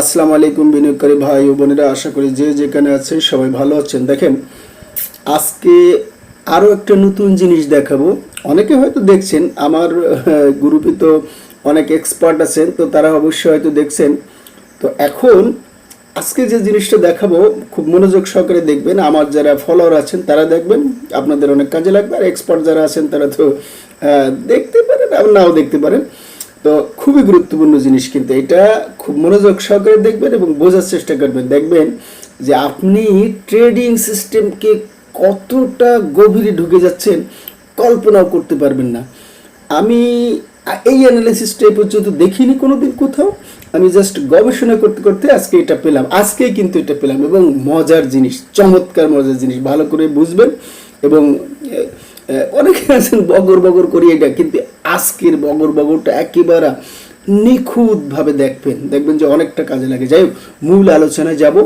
আসসালামু আলাইকুম বিনিয়োগকারী ভাই ও বোনেরা, আশা করি যে যেখানে আছেন সবাই ভালো আছেন। দেখেন, আজকে আরও একটা নতুন জিনিস দেখাবো। অনেকে হয়তো দেখছেন, আমার গ্রুপে তো অনেক এক্সপার্ট আছেন, তো তারা অবশ্যই হয়তো দেখছেন। তো এখন আজকে যে জিনিসটা দেখাবো, খুব মনোযোগ সহকারে দেখবেন। আমার যারা ফলোয়ার আছেন, তারা দেখবেন, আপনাদের অনেক কাজে লাগবে। আর এক্সপার্ট যারা আছেন, তারা তো দেখতে পারেন আবার নাও দেখতে পারেন। তো খুবই গুরুত্বপূর্ণ জিনিস, কিন্তু এটা খুব মনোযোগ সহকারে দেখবেন এবং বোঝার চেষ্টা করবেন। দেখবেন যে আপনি ট্রেডিং সিস্টেমকে কতটা গভীরে ঢুকে যাচ্ছেন, কল্পনাও করতে পারবেন না। আমি এই অ্যানালিসিসটা এই পর্যন্ত দেখিনি কোনোদিন কোথাও। আমি জাস্ট গবেষণা করতে করতে আজকে এটা পেলাম। আজকেই কিন্তু এটা পেলাম এবং মজার জিনিস, চমৎকার মজার জিনিস, ভালো করে বুঝবেন এবং অনেকে আছেন বগর বগর করি এটা, কিন্তু আজকের বগর বগরটা একেবারে নিখুঁতভাবে দেখবেন। দেখবেন যে অনেকটা কাজে লাগে। যাই হোক, মূল আলোচনায় যাব।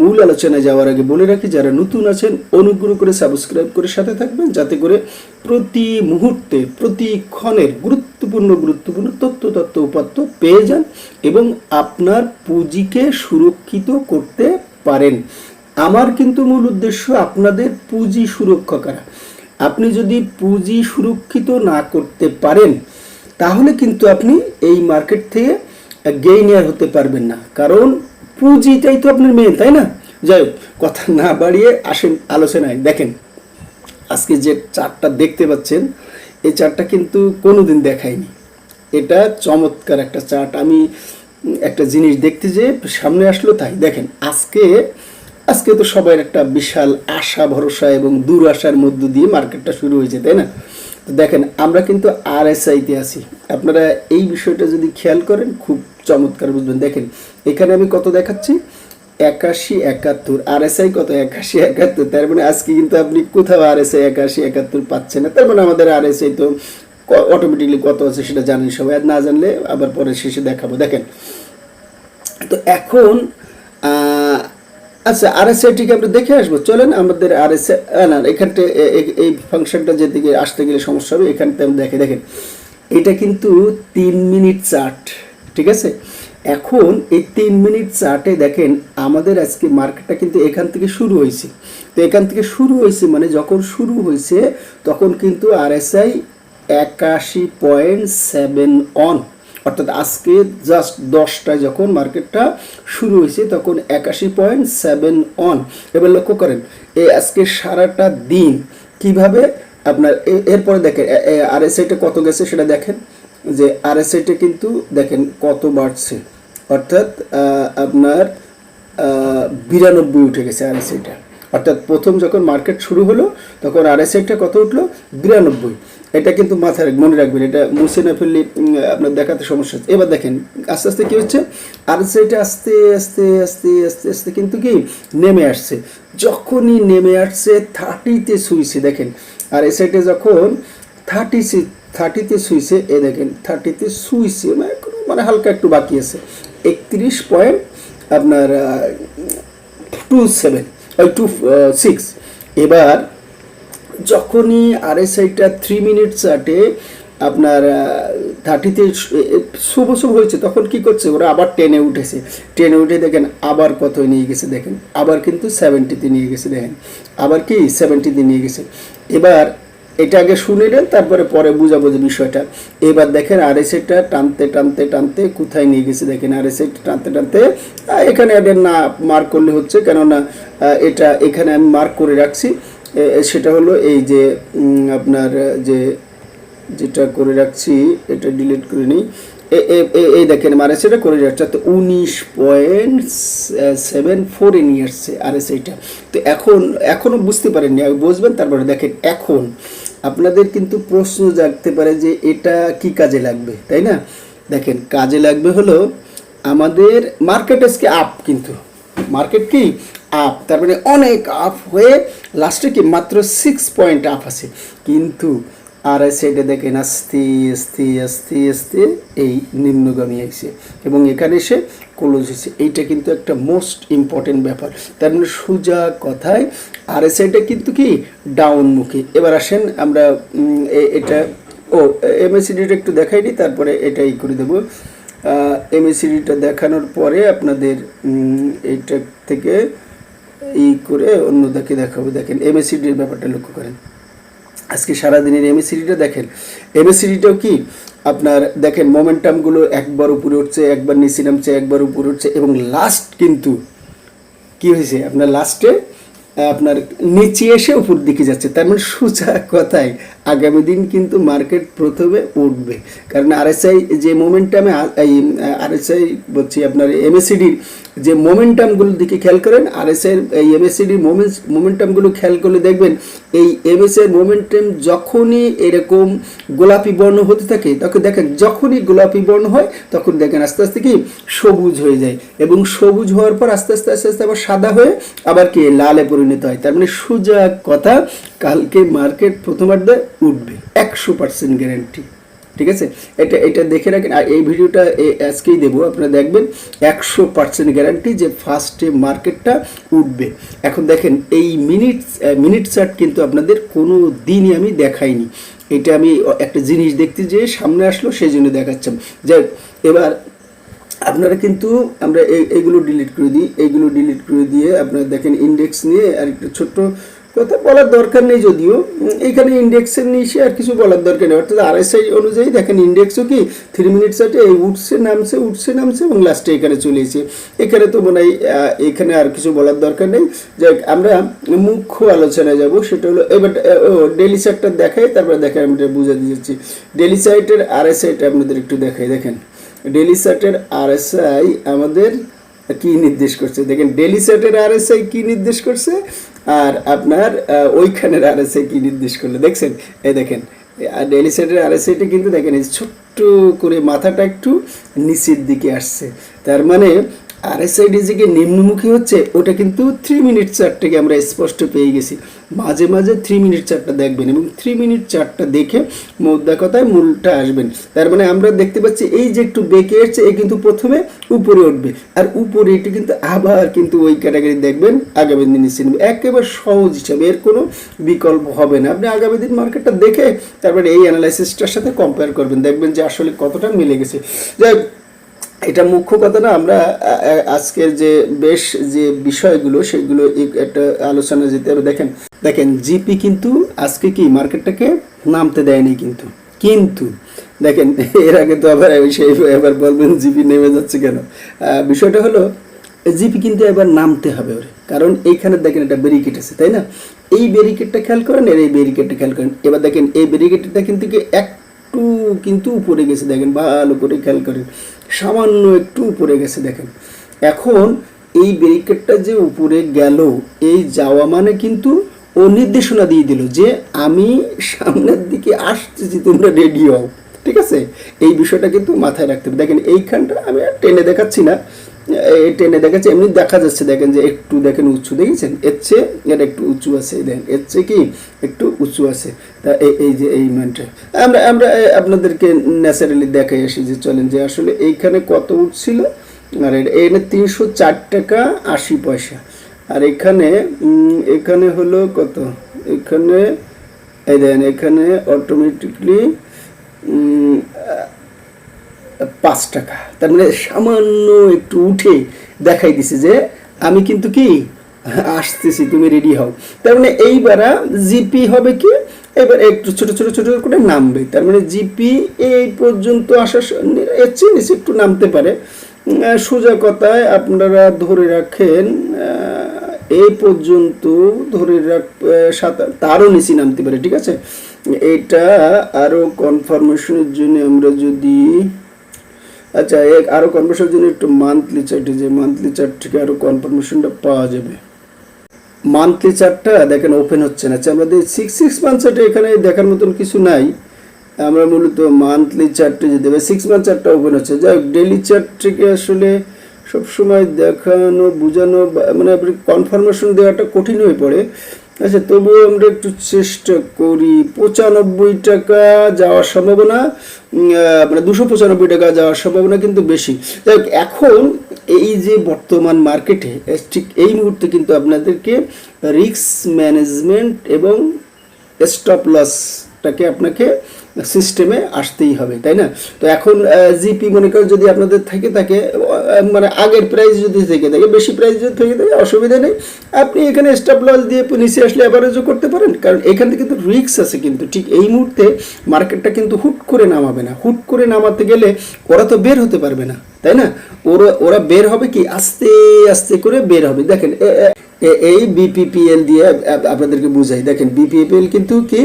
মূল আলোচনায় যাওয়ার আগে বলে রাখি, যারা নতুন আছেন, অনুগ্রহ করে সাবস্ক্রাইব করে সাথে থাকবেন, যাতে করে প্রতি মুহূর্তে, প্রতি ক্ষণের গুরুত্বপূর্ণ গুরুত্বপূর্ণ তথ্য তথ্য, উপাত্ত পেয়ে যান এবং আপনার পুঁজিকে সুরক্ষিত করতে পারেন। আমার কিন্তু মূল উদ্দেশ্য আপনাদের পুঁজি সুরক্ষা করা। আপনি যদি পুঁজি সুরক্ষিত না করতে পারেন, তাহলে কিন্তু আপনি এই মার্কেট থেকে গেইনিয়ার হতে পারবেন না। কারণ পুঁজিটাই তো আপনার মেন তাই না? যাই কথা না বাড়িয়ে আসেন আলোচনায়। দেখেন, আজকে যে চারটা দেখতে পাচ্ছেন, এই চারটা কিন্তু কোনোদিন দেখায়নি। এটা চমৎকার একটা চার্ট। আমি একটা জিনিস দেখতে যে সামনে আসলো তাই। দেখেন, আজকে আজকে তো সবাই একটা বিশাল আশা, ভরসা এবং দূর আশার মধ্য দিয়ে মার্কেটটা শুরু হয়েছে, তাই না? তো দেখেন, আমরা কিন্তু আর তে আছি। আপনারা এই বিষয়টা যদি খেয়াল করেন, খুব চমৎকার বুঝবেন। দেখেন, এখানে আমি কত দেখাচ্ছি? একাশি একাত্তর। আর এস আই কত? একাশি একাত্তর। তার মানে আজকে কিন্তু আপনি কোথাও আর এস আই একাশি একাত্তর পাচ্ছেন না। তার মানে আমাদের আর এস আই তো অটোমেটিকলি কত আছে সেটা জানেন সবাই। আর না জানলে আবার পরে শেষে দেখাবো। দেখেন, তো এখন আচ্ছা আর এস আইটিকে আমরা দেখে আসব? চলেন আমাদের আর এস না এখানটা এই ফাংশনটা যেদিকে আসতে গেলে সমস্যা হবে এখানটা আমি দেখে, দেখেন। এটা কিন্তু তিন মিনিট চার্ট, ঠিক আছে? এখন এই তিন মিনিট চার্টে দেখেন, আমাদের আজকে মার্কেটটা কিন্তু এখান থেকে শুরু হয়েছে। তো এখান থেকে শুরু হয়েছে মানে যখন শুরু হয়েছে, তখন কিন্তু আরএসআই একাশি পয়েন্ট সেভেন অন অর্থাৎ আজকে জাস্ট দশটায় যখন মার্কেটটা শুরু হয়েছে, তখন একাশি পয়েন্ট সেভেন অন এবার লক্ষ্য করেন এই আজকে সারাটা দিন কীভাবে আপনার এরপরে দেখেন আরএসআইটা কত গেছে সেটা দেখেন। যে আরএসআইটা কিন্তু দেখেন কত বাড়ছে। অর্থাৎ আপনার বিরানব্বই উঠে গেছে আরএসআইটা অর্থাৎ প্রথম যখন মার্কেট শুরু হলো, তখন আরএসআইটা কত উঠল? বিরানব্বই। এটা কিন্তু মাথায় মনে রাখবেন, এটা মুছে না ফেললে আপনার দেখাতে সমস্যা হচ্ছে এবার দেখেন, আস্তে আস্তে কী হচ্ছে? আর আরএসআইটা আস্তে আস্তে আস্তে আস্তে আস্তে কিন্তু কি নেমে আসছে। যখনই নেমে আসছে থার্টিতে সুইছে দেখেন। আর এসআইটা যখন থার্টি থার্টিতে সুইছে এ দেখেন থার্টিতে সুইছে মানে মানে হালকা একটু বাকি আছে। একত্রিশ পয়েন্ট আপনার টু সেভেন টু সিক্স এবার যখনই আরএসআইটা থ্রি মিনিট চার্টে আপনার থার্টিতে শুভ শুভ হয়েছে, তখন কি করছে, ওরা আবার টেনে উঠেছে। টেনে উঠে দেখেন আবার কত নিয়ে গেছে, দেখেন। আবার কিন্তু সেভেন্টিতে নিয়ে গেছে, দেখেন। আবার কি? সেভেন্টিতে নিয়ে গেছে। এবার এটা আগে শুনে নেন তারপরে পরে বুঝাবো যে বিষয়টা। এবার দেখেন আর এসেটা টানতে টানতে টানতে কোথায় নিয়ে গেছে দেখেন আর এসেটা টানতে টানতে। এখানে এটা না মার্ক করলে হচ্ছে, কেননা এটা এখানে আমি মার্ক করে রাখছি। সেটা হলো এই যে আপনার, যে, যেটা করে রাখছি, এটা ডিলিট করে নিই। এই দেখেন আর এস এটা করে যাচ্ছে তো উনিশ পয়েন্ট সেভেন ফোরে নিয়ে আসছে আর এস এইটা তো এখন এখনও বুঝতে পারেননি বুঝবেন, তারপরে দেখেন এখন আপনাদের কিন্তু প্রশ্ন জাগতে পারে যে এটা কি কাজে লাগবে, তাই না? দেখেন, কাজে লাগবে হলো আমাদের মার্কেট আজকে আপ কিন্তু। মার্কেট কি? আপ তার মানে অনেক আপ হয়ে লাস্টে কি মাত্র সিক্স পয়েন্ট আপ আছে। কিন্তু আর সাইডে দেখেন, আস্তে আস্তে আস্তে আস্তে এই নিম্নগামী আইছে এবং এখানে এসে ক্লোজ হয়েছে। এইটা কিন্তু একটা মোস্ট ইম্পর্টেন্ট ব্যাপার। তার মানে সোজা কথায় আর সাইডে কিন্তু কি ডাউনমুখী। এবার আসেন আমরা এটা, ও এমএসিডিটা একটু দেখাই দিই তারপরে এটাই করে দেবো। এমএসিডিটা দেখানোর পরে আপনাদের এইটা থেকে ই করে অন্যদাকে দেখাবো। দেখেন এমএসিডির ব্যাপারটা লক্ষ্য করেন। আজকে সারাদিনের এমএসিডিটা দেখেন। এমএসিডিটাও কি, আপনার দেখেন মোমেন্টামগুলো একবার উপরে উঠছে, একবার নিচে নামছে, একবার উপরে উঠছে, এবং লাস্ট কিন্তু কি হয়েছে? আপনার লাস্টে আপনার নিচে এসে উপর দিকে যাচ্ছে। তার মানে সোজা কথায় আগামী দিন কিন্তু মার্কেট প্রথমে উঠবে। কারণ আরএসআই যে মোমেন্টামে এই আরএসআই বলছি আপনার এমএসিডির যে মোমেন্টামগুলোর দিকে খেয়াল করেন আরএসআই এই এমএসিডির মোমেন্ট মোমেন্টামগুলো খেয়াল করলে দেখবেন এই এমএসআই মোমেন্টাম যখনই এরকম গোলাপি বর্ণ হতে থাকে, তখন দেখেন যখনই গোলাপি বর্ণ হয়, তখন দেখেন আস্তে আস্তে কি সবুজ হয়ে যায় এবং সবুজ হওয়ার পর আস্তে আস্তে আস্তে আস্তে আবার সাদা হয়ে আবার কি লালে পরিণত হয়। তার মানে সোজা কথা, কালকে মার্কেট প্রথমার্ধে উঠবে। একশো পার্সেন্ট গ্যারান্টি ঠিক আছে? এটা এটা দেখে রাখেন। আর এই ভিডিওটা আজকেই দেবো। আপনারা দেখবেন একশো পার্সেন্ট গ্যারান্টি যে ফার্স্টে মার্কেটটা উঠবে। এখন দেখেন, এই মিনিট মিনিট চার্ট কিন্তু আপনাদের কোনো দিনই আমি দেখাইনি। এটা আমি একটা জিনিস দেখতে যেয়ে সামনে আসলো, সেই জন্য দেখাচ্ছিলাম যাই এবার আপনারা কিন্তু আমরা এই- এইগুলো ডিলিট করে দিই। এইগুলো ডিলিট করে দিয়ে আপনারা দেখেন ইন্ডেক্স নিয়ে আর একটা ছোট্ট কথা বলার দরকার নেই যদিও। এখানে ইন্ডেক্সের নিচে আর কিছু বলার দরকার নেই। অর্থাৎ আরএসআই অনুযায়ী দেখেন ইন্ডেক্সও কি থ্রি মিনিট সাথে এই উঠছে, নামছে উঠছে, নামছে এবং লাস্টে এখানে চলে এসেছে। এখানে তো মনে হয় এখানে আর কিছু বলার দরকার নেই। যাই আমরা মুখ্য আলোচনায় যাব, সেটা হলো, এবার ডেলি চার্টটা দেখাই, তারপরে দেখেন আমি এটা বুঝে দিয়েছি ডেলি সাইটের আরএসআইটা আপনাদের একটু দেখাই, দেখেন। ডেলি সেটের আরএসআই আমাদের কি নির্দেশ করছে? দেখেন ডেলি সেটের আরএসআই কি নির্দেশ করছে? আর আপনার ওইখানের আর এস আই কি নির্দেশ করল? দেখছেন? এই দেখেন আর ডেলি সেটের আরএসআইটা কিন্তু দেখেন, এই ছোট্ট করে মাথাটা একটু নিচের দিকে আসছে। তার মানে আর এস আরএসআইডি যে নিম্নমুখী হচ্ছে, ওটা কিন্তু থ্রি মিনিট চারটাকে আমরা স্পষ্ট পেয়ে গেছি। মাঝে মাঝে থ্রি মিনিট চার্টটা দেখবেন এবং থ্রি মিনিট চার্টটা দেখে মোদ্দা কথায় মূলটা আসবেন। তার মানে আমরা দেখতে পাচ্ছি এই যে একটু বেঁকে এসছে, এ কিন্তু প্রথমে উপরে উঠবে। আর উপরে এটি কিন্তু আবার কিন্তু ওই ক্যাটাগরি দেখবেন আগামী দিন নিচে একেবারে সহজ হিসাবে, এর কোনো বিকল্প হবে না। আপনি আগামী দিন মার্কেটটা দেখে তারপরে এই অ্যানালাইসিসটার সাথে কম্পেয়ার করবেন। দেখবেন যে আসলে কতটা মিলে গেছে। যাই এটা মুখ্য কথা না, আমরা আজকের যে বেশ যে বিষয়গুলো, সেগুলো একটা আলোচনা যেতে হবে। দেখেন দেখেন, জিপি কিন্তু আজকে কি মার্কেটটাকে নামতে দেয়নি কিন্তু। কিন্তু, দেখেন, এর আগে তো আবার সেই, এবার বলবেন জিপি নেমে যাচ্ছে কেন? বিষয়টা হলো, জিপি কিন্তু এবার নামতে হবে ওরে। কারণ এইখানে দেখেন একটা ব্যারিকেড আছে, তাই না? এই ব্যারিকেডটা খেয়াল করেন আর এই ব্যারিকেডটা খেয়াল করেন। এবার দেখেন, এই ব্যারিকেডটা কিন্তু একটু কিন্তু উপরে গেছে, দেখেন, ভালো করে খেয়াল করেন। সামান্য একটু উপরে গেছে, দেখেন। এখন এই ব্যারিকেডটা যে উপরে গেল, এই যাওয়া মানে কিন্তু ও নির্দেশনা দিয়ে দিল যে আমি সামনের দিকে আসতেছি, তোমরা রেডি হও, ঠিক আছে? এই বিষয়টা কিন্তু মাথায় রাখতে হবে। দেখেন, এইখানটা আমি আর টেনে দেখাচ্ছি না। এই টেনে দেখাচ্ছে এমনি দেখা যাচ্ছে, দেখেন যে একটু দেখেন উঁচু, দেখেছেন? এর চেয়ে একটু উঁচু আছে, দেখেন। এর চেয়ে কি? একটু উঁচু আছে। তা এই যে এই মানটা। আমরা আমরা আপনাদেরকে ন্যাচারালি দেখাই আসি যে, চলেন যে, আসলে এইখানে কত উঠছিল? আর এখানে তিনশো চার টাকা আশি পয়সা। আর এখানে এখানে হলো কত? এখানে, এই দেখেন, এখানে অটোমেটিকলি পাঁচ টাকা। তার মানে সামান্য একটু উঠে দেখাই দিছে যে, আমি কিন্তু কি, আসতেছি, তুমি রেডি হও। তার মানে এইবার জিপি হবে কি, এবার একটু ছোট ছোট ছোট করে নামবে। তার মানে জিপি এই পর্যন্ত আসার এর চেয়ে নিচে একটু নামতে পারে। সোজা কথায় আপনারা ধরে রাখেন এই পর্যন্ত ধরে রাখ তারও নিচে নামতে পারে, ঠিক আছে? এটা আরও কনফার্মেশনের জন্য আমরা যদি আচ্ছা এক আরও কনফার্মেশনের জন্য একটু মান্থলি চার্টে যে মান্থলি চার্ট থেকে আরও কনফার্মেশনটা পাওয়া যাবে। মান্থলি চার্টটা দেখেন ওপেন হচ্ছে না। আচ্ছা আমাদের সিক্স সিক্স মান্থ চার্টে এখানে দেখার মতন কিছু নাই, আমরা মূলত মান্থলি চার্টে যেতে হবে সিক্স মান্থ চার্টটা ওপেন হচ্ছে। যাই হোক ডেলি চার্ট থেকে আসলে সবসময় দেখানো, বোঝানো মানে কনফার্মেশন দেওয়াটা কঠিন হয়ে পড়ে। আচ্ছা তবুও আমরা একটু চেষ্টা করি। পঁচানব্বই টাকা যাওয়ার সম্ভাবনা মানে দুশো পঁচানব্বই টাকা যাওয়ার সম্ভাবনা কিন্তু বেশি। যাই এখন এই যে বর্তমান মার্কেটে ঠিক এই মুহূর্তে কিন্তু আপনাদেরকে রিস্ক ম্যানেজমেন্ট এবং স্টপ লসটাকে আপনাকে সিস্টেমে আসতেই হবে, তাই না? তো এখন জিপি মনে করেন যদি আপনাদের থেকে থাকে মানে আগের প্রাইস যদি থেকে থাকে, বেশি প্রাইস যদি থেকে থাকে, অসুবিধা নেই। আপনি এখানে স্টপ লস দিয়ে নিচে আসলে অ্যাভারেজও করতে পারেন, কারণ এখান থেকে কিন্তু রিক্স আছে কিন্তু। ঠিক এই মুহূর্তে মার্কেটটা কিন্তু হুট করে নামাবে না। হুট করে নামাতে গেলে ওরা তো বের হতে পারবে না, তাই না? ওরা ওরা বের হবে কি? আস্তে আস্তে করে বের হবে। দেখেন এই বিপিপিএল দিয়ে আপ- আপনাদেরকে বুঝাই। দেখেন বিপিপিএল কিন্তু কি?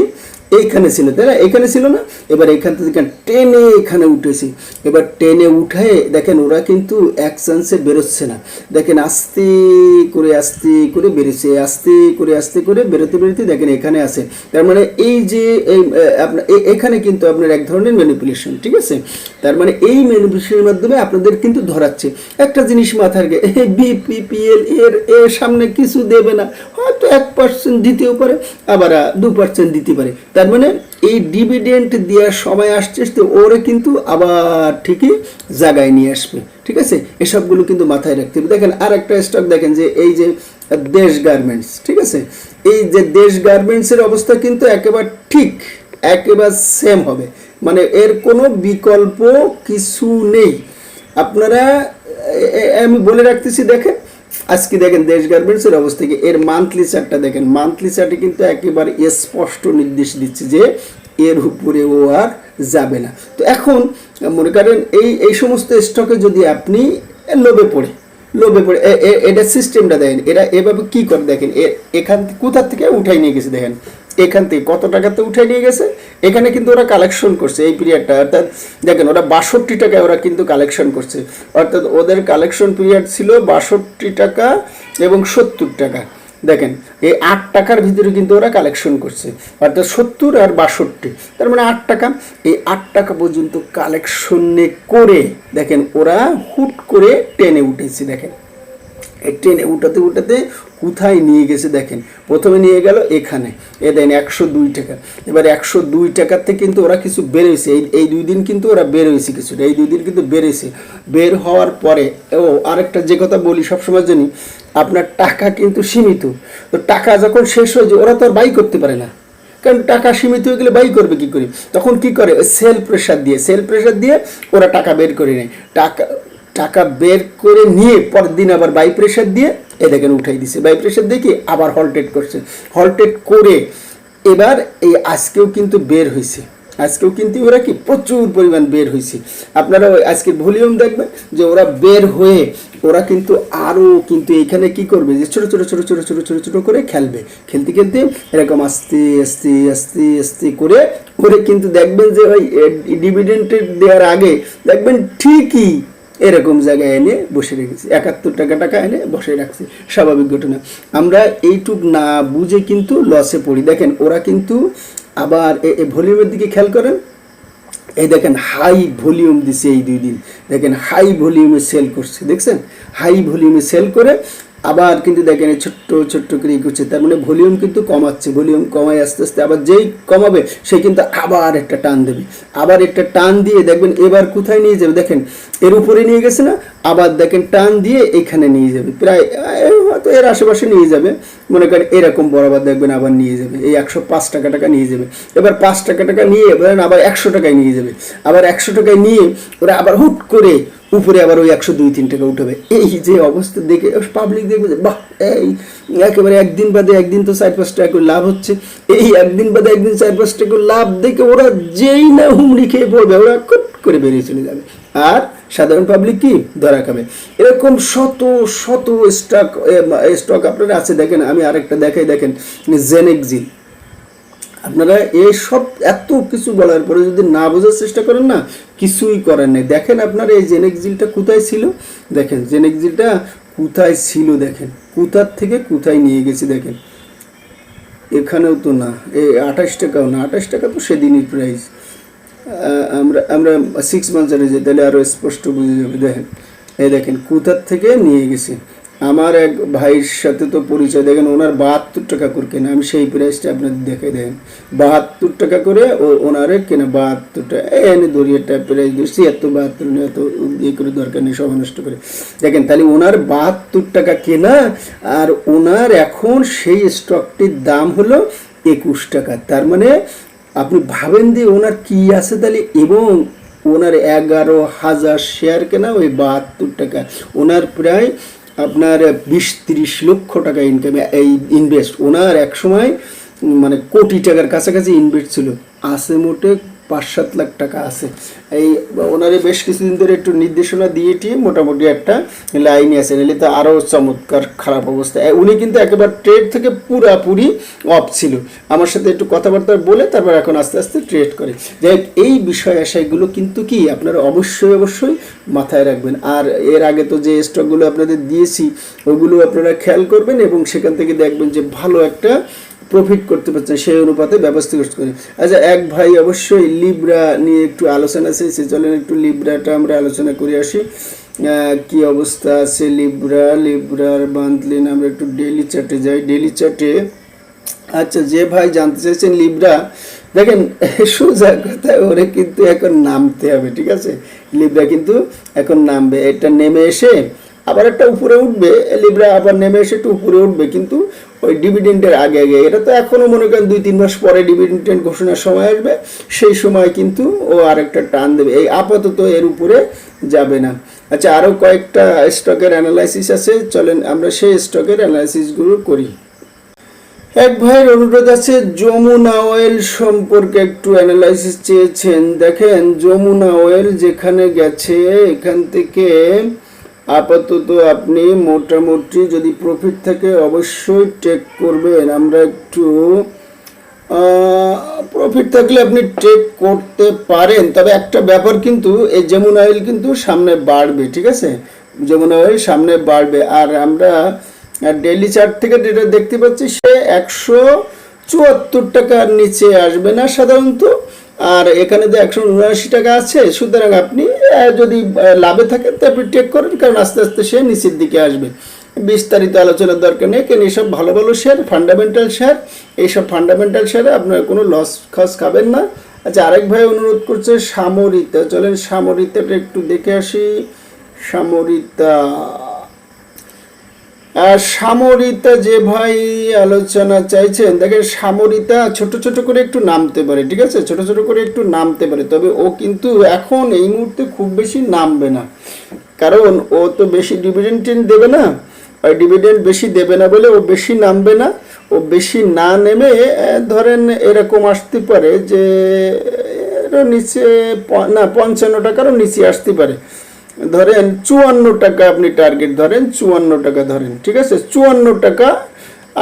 এইখানে ছিল, তাই না? এখানে ছিল না? এবার এখান থেকে টেনে এখানে উঠেছি। এবার টেনে উঠায় দেখেন, ওরা কিন্তু এক চান্সে বেরোচ্ছে না। দেখেন, আস্তে করে আস্তে করে বেরোচ্ছে, আস্তে করে আস্তে করে বেরোতে বেরোতে দেখেন এখানে আছে। তার মানে এই যে, এই আপনার এখানে কিন্তু আপনার এক ধরনের ম্যানিপুলেশন ঠিক আছে? তার মানে এই ম্যানিপুলেশনের মাধ্যমে আপনাদের কিন্তু ধরাচ্ছে। একটা জিনিস মাথার গে বিপিপিএল এর এর সামনে কিছু দেবে না। হয়তো এক পার্সেন্ট দিতেও পারে, আবার দু পার্সেন্ট দিতে পারে। তার মানে এই ডিভিডেন্ট দেওয়ার সময় আসছে, তো ওরে কিন্তু আবার ঠিকই জায়গায় নিয়ে আসবে, ঠিক আছে? এসবগুলো কিন্তু মাথায় রাখতে হবে। দেখেন আর একটা স্টক দেখেন যে এই যে দেশ গার্মেন্টস ঠিক আছে? এই যে দেশ গার্মেন্টসের অবস্থা কিন্তু একেবারে ঠিক, একেবারে সেম হবে। মানে এর কোনো বিকল্প কিছু নেই। আপনারা আমি বলে রাখতেছি, দেখেন আজকে দেখেন দেশ গার্মেন্টসের অবস্থা কি? এর মান্থলি চার্টটা দেখেন। মান্থলি চার্টে কিন্তু একেবারে স্পষ্ট নির্দেশ দিচ্ছে যে এর উপরে ও আর যাবে না। তো এখন মনে করেন এই এই সমস্ত স্টকে যদি আপনি লোভে পড়ে লোভে পড়ে এটা সিস্টেমটা দেখেন, এরা এভাবে কি করে দেখেন? এখান থেকে কোথা থেকে উঠাই নিয়ে গেছে দেখেন? এখান থেকে কত টাকাতে উঠাই নিয়ে গেছে? এখানে কিন্তু ওরা কালেকশন করছে এই পিরিয়ডটা অর্থাৎ দেখেন, ওরা বাষট্টি টাকায় ওরা কিন্তু কালেকশন করছে। অর্থাৎ ওদের কালেকশন পিরিয়ড ছিল বাষট্টি টাকা এবং সত্তর টাকা। দেখেন, এই আট টাকার ভিতরে কিন্তু ওরা কালেকশন করছে। অর্থাৎ সত্তর আর বাষট্টি। তার মানে আট টাকা। এই আট টাকা পর্যন্ত কালেকশনে করে, দেখেন, ওরা হুট করে টেনে উঠেছে, দেখেন। ট্রেনে উঠাতে উঠাতে কোথায় নিয়ে গেছে দেখেন। প্রথমে নিয়ে গেল এখানে। এ দেন একশো দুই টাকা। এবার একশো দুই টাকাতে কিন্তু ওরা কিছু বেরোয়েছে এই এই দুই দিন কিন্তু ওরা বেরোয়েছে কিছুটা। এই দুই দিন কিন্তু বেরোয়েছে বের হওয়ার পরে, ও আরেকটা যে কথা বলি সবসময় জানি, আপনার টাকা কিন্তু সীমিত। তো টাকা যখন শেষ হয়ে যায়, ওরা তো আর বাই করতে পারে না। কারণ টাকা সীমিত হয়ে গেলে বাই করবে কি করে? তখন কি করে? সেল প্রেশার দিয়ে সেল প্রেশার দিয়ে ওরা টাকা বের করে নেয়। টাকা টাকা বের করে নিয়ে পরের দিন আবার বাই প্রেশার দিয়ে এ দেখেন উঠাই দিছে। বাই প্রেশার দিয়ে কি? আবার হলটেড করছে। হলটেড করে এবার এই আজকেও কিন্তু বের হয়েছে আজকেও কিন্তু ওরা কি? প্রচুর পরিমাণ বের হয়েছে আপনারা ওই আজকের ভলিউম দেখবেন যে ওরা বের হয়ে ওরা কিন্তু আরও কিন্তু এখানে কি করবে? যে ছোট ছোট ছোট ছোট ছোট ছোট ছোট করে খেলবে। খেলতে খেলতে এরকম আস্তে আস্তে আস্তে আস্তে করে করে কিন্তু দেখবেন যে ওই ডিভিডেন্টের দেওয়ার আগে দেখবেন ঠিকই এরকম জায়গায় এনে বসে রেখেছি। একাত্তর টাকা টাকা এনে বসে রাখছি। স্বাভাবিক ঘটনা। আমরা এইটুক না বুঝে কিন্তু লসে পড়ি। দেখেন, ওরা কিন্তু আবার এ ভলিউমের দিকে খেয়াল করেন। এই দেখেন হাই ভলিউম দিছে এই দুই দিন। দেখেন হাই ভলিউমে সেল করছে। দেখছেন? হাই ভলিউমে সেল করে আবার কিন্তু দেখেন এই ছোট্ট ছোট্ট করে করছে তার মানে ভলিউম কিন্তু কমাচ্ছে, ভলিউম কমায় আস্তে আস্তে। আবার যেই কমাবে, সে কিন্তু আবার একটা টান দেবে। আবার একটা টান দিয়ে দেখবেন এবার কোথায় নিয়ে যাবে? দেখেন, এর উপরে নিয়ে গেছে না? আবার দেখেন টান দিয়ে এখানে নিয়ে যাবে। প্রায় হয়তো এর আশেপাশে নিয়ে যাবে। মনে করেন এরকম বরাবর দেখবেন আবার নিয়ে যাবে। এই একশো পাঁচ টাকা টাকা নিয়ে যাবে। এবার পাঁচ টাকা টাকা নিয়ে ধরেন আবার একশো টাকায় নিয়ে যাবে। আবার একশো টাকায় নিয়ে ওরা আবার হুট করে উপরে আবার ওই একশো দুই, তিন টাকা উঠাবে। এই যে অবস্থা দেখে পাবলিক দেখবে বাহ, এই একেবারে একদিন বাদে একদিন তো চার পাঁচ টাকা করে লাভ হচ্ছে। এই একদিন বাদে একদিন চার পাঁচ টাকা করে লাভ দেখে ওরা যেই না হুমড়ি খেয়ে পড়বে, ওরা কুট করে বেরিয়ে চলে যাবে। আর সাধারণ পাবলিক কি? ধরা খাবে। এরকম শত শত স্টক স্টক আপনারা আছে, দেখেন, আমি আরেকটা দেখাই, দেখেন জেনেক্সিল আপনারা এই সব এত কিছু বলার পরে যদি না বোঝার চেষ্টা করেন না, কিছুই করেন নাই। দেখেন আপনার এই জেনেক্সিলটা কোথায় ছিল? দেখেন জেনেক্সিলটা কোথায় ছিল দেখেন। কোথার থেকে কোথায় নিয়ে গেছে দেখেন। এখানেও তো না। এ আঠাশ টাকাও না। আঠাশ টাকা তো সেদিনই প্রাইস আমরা আমরা সিক্স মান্থ যাই তাহলে আরও স্পষ্ট বুঝে যাবে। দেখেন। এই দেখেন, কোথার থেকে নিয়ে গেছি? আমার এক ভাইয়ের সাথে তো পরিচয় দেখেন, ওনার বাহাত্তর টাকা করে কেনা। আমি সেই প্রাইসটা আপনাদের দেখে দেন। বাহাত্তর টাকা করে ও ওনারে কেনা বাহাত্তর টাকা। এনে দরিয়াটা প্রাইস দিচ্ছি এত বাহাত্তর নিয়ে এত ইয়ে করে দরকার নেই সময় নষ্ট করে। দেখেন, তাহলে ওনার বাহাত্তর টাকা কেনা আর ওনার এখন সেই স্টকটির দাম হলো একুশ টাকা। তার মানে আপনি ভাবেন যে ওনার কি আছে তাহলে? এবং ওনার এগারো হাজার শেয়ার কেনা ওই বাহাত্তর টাকা। ওনার প্রায় আপনার বিশ তিরিশ লক্ষ টাকা ইনকাম এই ইনভেস্ট ওনার এক সময় মানে কোটি টাকার কাছাকাছি ইনভেস্ট ছিল। আছে মোটে পাঁচ সাত লাখ টাকা আছে। এই, ওনারে বেশ কিছুদিন ধরে একটু নির্দেশনা দিয়েটি, মোটামুটি একটা লাইনে আছে। নাহলে তো আরও চমৎকার খারাপ অবস্থা। উনি কিন্তু একেবারে ট্রেড থেকে পুরাপুরি অফ ছিল। আমার সাথে একটু কথাবার্তা বলে তারপর এখন আস্তে আস্তে ট্রেড করে। যাই এই বিষয় আশাইগুলো কিন্তু কি, আপনারা অবশ্যই অবশ্যই মাথায় রাখবেন। আর এর আগে তো যে স্টকগুলো আপনাদের দিয়েছি, ওগুলো আপনারা খেয়াল করবেন এবং সেখান থেকে দেখবেন যে ভালো একটা প্রফিট করতে পারছেন সেই অনুপাতে ব্যবস্থা করতে পারি। আচ্ছা এক ভাই অবশ্যই লিব্রা নিয়ে একটু আলোচনা চেয়েছে চলেন একটু লিব্রাটা আমরা আলোচনা করে আসি। কি অবস্থা আছে লিব্রা লিব্রার বান্ধলেন আমরা একটু ডেলি চার্টে যাই। ডেলি চার্টে আচ্ছা যে ভাই জানতে চাইছেন লিব্রা দেখেন, সোজা কথা, ওরে কিন্তু এখন নামতে হবে, ঠিক আছে? লিব্রা কিন্তু এখন নামবে, এটা নেমে এসে আবার একটা উপরে উঠবে লিব্রা আবার নেমে এসে একটু উপরে উঠবে, কিন্তু ওই ডিভিডেন্টের আগে আগে, এটা তো এখনও মনে করেন দুই, তিন মাস পরে ডিভিডেন্ট ঘোষণার সময় আসবে, সেই সময় কিন্তু ও আরেকটা টান দেবে, এই আপাতত এর উপরে যাবে না। আচ্ছা আরও কয়েকটা স্টকের অ্যানালাইসিস আছে, চলেন আমরা সেই স্টকের অ্যানালাইসিসগুলো করি। এক ভাইয়ের অনুরোধ আছে, যমুনা অয়েল সম্পর্কে একটু অ্যানালাইসিস চেয়েছেন। দেখেন, যমুনা অয়েল যেখানে গেছে, এখান থেকে আপাতত আপনি মোটামুটি যদি প্রফিট থাকে অবশ্যই টেক করবেন। আমরা একটু প্রফিট থাকলে আপনি টেক করতে পারেন। তবে একটা ব্যাপার কিন্তু, এই যেমন অয়েল কিন্তু সামনে বাড়বে, ঠিক আছে? যমুনা অয়েল সামনে বাড়বে। আর আমরা ডেইলি চার্ট থেকে যেটা দেখতে পাচ্ছি, সে একশো চুয়াত্তর টাকার নিচে আসবে না সাধারণত। আর এখানে তো একশো উনআশি টাকা আছে, সুতরাং আপনি যদি লাভে থাকেন তো আপনি টেক করেন, কারণ আস্তে আস্তে সে নিচের দিকে আসবে। বিস্তারিত আলোচনার দরকার নেই, কেন এইসব ভালো ভালো শেয়ার ফান্ডামেন্টাল শেয়ার এইসব ফান্ডামেন্টাল শেয়ারে আপনার কোনো লস খস খাবেন না। আচ্ছা আরেক ভাই অনুরোধ করছে সামরিতা, চলেন সামরিতাটা একটু দেখে আসি। সামরিতা সামরিতা যে ভাই আলোচনা চাইছেন, দেখেন সামরিতা ছোট ছোট করে একটু নামতে পারে, ঠিক আছে? ছোট ছোট করে একটু নামতে পারে, তবে ও কিন্তু এখন এই মুহূর্তে খুব বেশি নামবে না। কারণ ও তো বেশি ডিভিডেন্ড দেবে না ডিভিডেন্ড বেশি দেবে না বলে ও বেশি নামবে না। ও বেশি না নেমে ধরেন এরকম আসতে পারে যে নিচে না, পঞ্চান্ন টাকারও নিচে আসতে পারে। ধরেন চুয়ান্ন টাকা আপনি টার্গেট ধরেন, চুয়ান্ন টাকা ধরেন, ঠিক আছে? চুয়ান্ন টাকা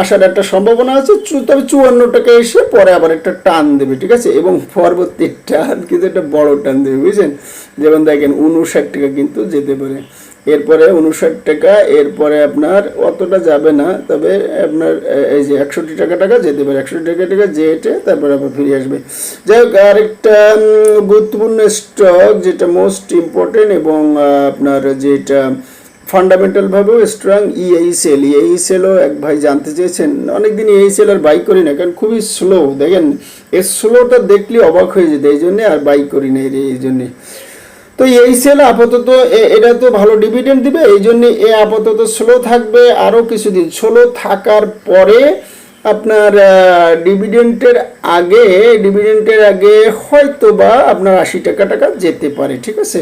আসার একটা সম্ভাবনা আছে তবে চুয়ান্ন টাকা এসে পরে আবার একটা টান দেবে, ঠিক আছে? এবং পরবর্তী টান কিন্তু একটা বড় টান দেবে, বুঝছেন? যেমন দেখেন উনষাট টাকা কিন্তু যেতে পারে। এরপরে উনষাট টাকা, এরপরে আপনার অতটা যাবে না, তবে আপনার এই যে একষট্টি টাকা টাকা যেতে পারে একষট্টি টাকা টাকা যেটে তারপরে আবার ফিরে আসবে। যাই হোক, আরেকটা গুরুত্বপূর্ণ স্টক যেটা মোস্ট ইম্পর্টেন্ট এবং আপনার যেটা ফান্ডামেন্টাল ভাবেও স্ট্রং ইএইসেল ইএইসেলও এক ভাই জানতে চেয়েছেন, অনেকদিন ইএইসেল আর বাই করি না, কারণ খুবই স্লো দেখেন? এর স্লোটা দেখলে অবাক হয়ে যেত, এই জন্যে আর বাই করি না, এই জন্যে। তো এই সেল আপাতত এটা তো ভালো ডিভিডেন্ড দিবে, এই জন্য এ আপাতত স্লো থাকবে আরও কিছুদিন। স্লো থাকার পরে আপনার ডিভিডেন্টের আগে ডিভিডেন্টের আগে হয়তো বা আপনার আশি টাকা টাকা যেতে পারে, ঠিক আছে?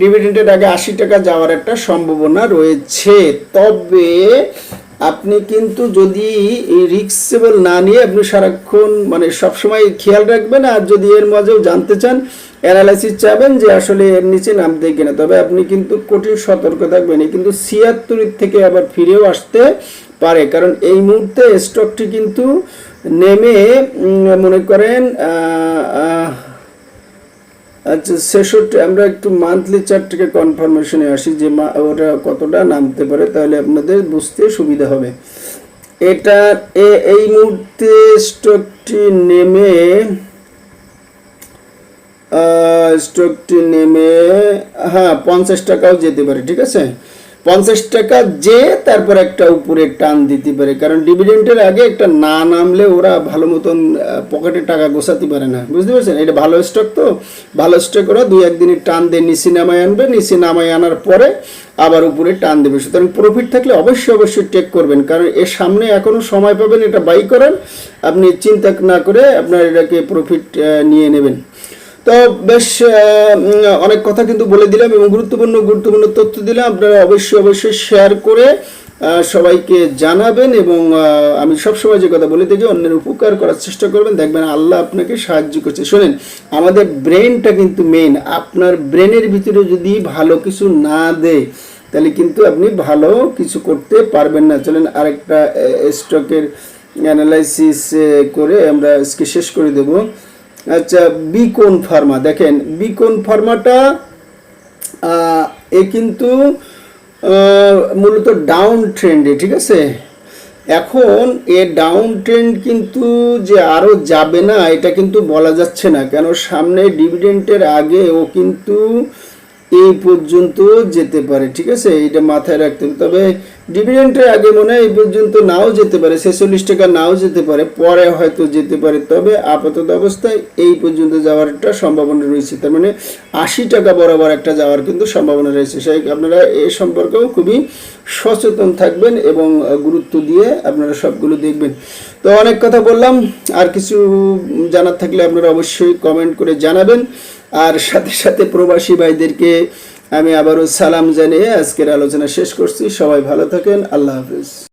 ডিভিডেন্টের আগে আশি টাকা যাওয়ার একটা সম্ভাবনা রয়েছে। তবে আপনি কিন্তু যদি এই রিক্সেবল না নিয়ে আপনি সারাক্ষণ মানে সবসময় খেয়াল রাখবেন আর যদি এর মাঝেও জানতে চান অ্যানালাইসিস চাবেন যে আসলে এর নিচে নামতে কিনা। তবে আপনি কিন্তু কঠিন সতর্ক থাকবেন। কিন্তু ছিয়াত্তরের থেকে আবার ফিরেও আসতে পারে। কারণ এই মুহূর্তে স্টকটি কিন্তু নেমে মনে করেন আচ্ছা ছেষট্টি, আমরা একটু মান্থলি চার্ট থেকে কনফার্মেশনে আসি যে ওটা কতটা নামতে পারে, তাহলে আপনাদের বুঝতে সুবিধা হবে। এটা এই মুহূর্তে স্টকটি নেমে স্টকটি নেমে হ্যাঁ পঞ্চাশ টাকাও যেতে পারে, ঠিক আছে? পঞ্চাশ টাকা যে, তারপর একটা উপরে টান দিতে পারে। কারণ ডিভিডেন্টের আগে একটা না নামলে ওরা ভালো মতন পকেটে টাকা গোছাতে পারে না। বুঝতে পারছেন? এটা ভালো স্টক তো? ভালো স্টক ওরা দুই একদিনের টান দিয়ে নিচে নামায় আনবে। নিচে নামায় আনার পরে আবার উপরে টান দেবে। সুতরাং প্রফিট থাকলে অবশ্যই অবশ্যই টেক করবেন। কারণ এর সামনে এখনও সময় পাবেন এটা বাই করেন আপনি চিন্তা না করে আপনার এটাকে প্রফিট নিয়ে নেবেন। তো বেশ অনেক কথা কিন্তু বলে দিলাম এবং গুরুত্বপূর্ণ গুরুত্বপূর্ণ তথ্য দিলাম। আপনারা অবশ্যই অবশ্যই শেয়ার করে সবাইকে জানাবেন এবং আমি সবসময় যে কথা বলে থাকি, অন্যের উপকার করার চেষ্টা করবেন। দেখবেন আল্লাহ আপনাকে সাহায্য করছে। শোনেন, আমাদের ব্রেনটা কিন্তু মেন আপনার ব্রেনের ভিতরে যদি ভালো কিছু না দেয়, তাহলে কিন্তু আপনি ভালো কিছু করতে পারবেন না। চলেন আরেকটা স্টকের অ্যানালাইসিস করে আমরা আজকে শেষ করে দেব। আচ্ছা বিকোন ফার্মা, দেখেন, বিকোন ফার্মাটা এ কিন্তু মূলত ডাউন ট্রেন্ডে, ঠিক আছে? এখন এ ডাউন ট্রেন্ড কিন্তু যে আরও যাবে না, এটা কিন্তু বলা যাচ্ছে না, কেন সামনে ডিভিডেন্টের আগে ও কিন্তু এই পর্যন্ত যেতে পারে, ঠিক আছে? এটা মাথায় রাখতে হবে। তবে ডিভিডেন্টের আগে মনে হয় এই পর্যন্ত নাও যেতে পারে, ছেচল্লিশ টাকা নাও যেতে পারে, পরে হয়তো যেতে পারে। তবে আপাতত অবস্থায় এই পর্যন্ত যাওয়ার একটা সম্ভাবনা রয়েছে। তার মানে আশি টাকা বরাবর একটা যাওয়ার কিন্তু সম্ভাবনা রয়েছে। সেই আপনারা এ সম্পর্কেও খুবই সচেতন থাকবেন এবং গুরুত্ব দিয়ে আপনারা সবগুলো দেখবেন। তো অনেক কথা বললাম। আর কিছু জানার থাকলে আপনারা অবশ্যই কমেন্ট করে জানাবেন। আর সাথে সাথে প্রবাসী ভাইদেরকে আমি আবারও সালাম জানিয়ে আজকের আলোচনা শেষ করছি। সবাই ভালো থাকেন। আল্লাহ হাফিজ।